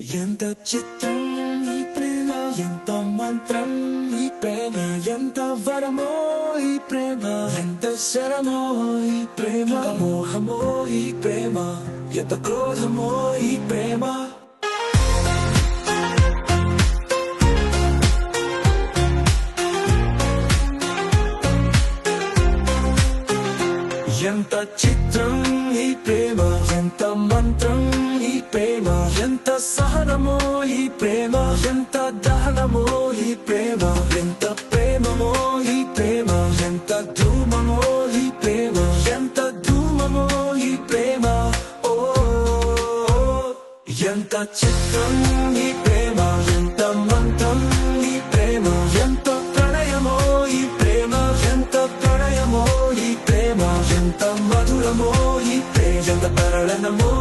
ఎంత చిత్రం ఈ ప్రేమ ఎంత మంత్రం ఈ ప్రేమ ఎంత వరమో ఈ ప్రేమ ఎంత శరమో ఈ ప్రేమ మోహమో ఈ ప్రేమ ఎంత క్రోధమో ఈ ప్రేమ ఎంత చిత్రం ఈ ప్రేమ ఎంత మంత్రం ఈ ప్రేమ ఎంత సహనమో ఈ ప్రేమ ఎంత దహనమో ఈ ప్రేమ ఎంత ప్రేమమో ఈ ప్రేమ ఎంత ధూమమో ఈ ప్రేమ ఎంత ధూమమో ఈ ప్రేమ ఓ ఎంత చిత్రం ఈ ప్రేమ ఎంత మంత్రం ఈ ప్రేమ ఎంత ప్రణయమో ఈ ప్రేమ ఎంత ప్రణయమో ఈ ప్రేమ ఎంత మధురమో ఈ ప్రేమ ఎంత పరళనమో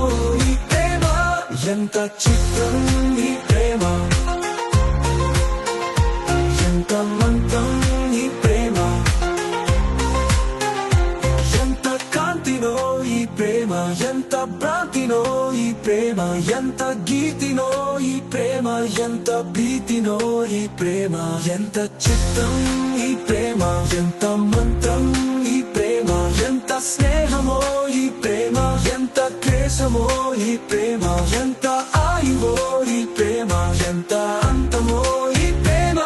ఎంత చిత్రం నీ ప్రేమ? ఎంత మంతం నీ ప్రేమ? ఎంత కాంతినో ఈ ప్రేమ? ఎంత భ్రాంతినో ఈ ప్రేమ? ఎంత గీతినో ఈ ప్రేమ? ఎంత భీతినో ఈ ప్రేమ? ఎంత చిత్తం ఈ ప్రేమ? ఎంత మంత్రం ఈ ప్రేమ ఎంత ఆయువో ఈ ప్రేమ ఎంత అంతమో ఈ ప్రేమ?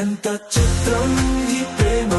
ఎంత చిత్రం ఈ ప్రేమ?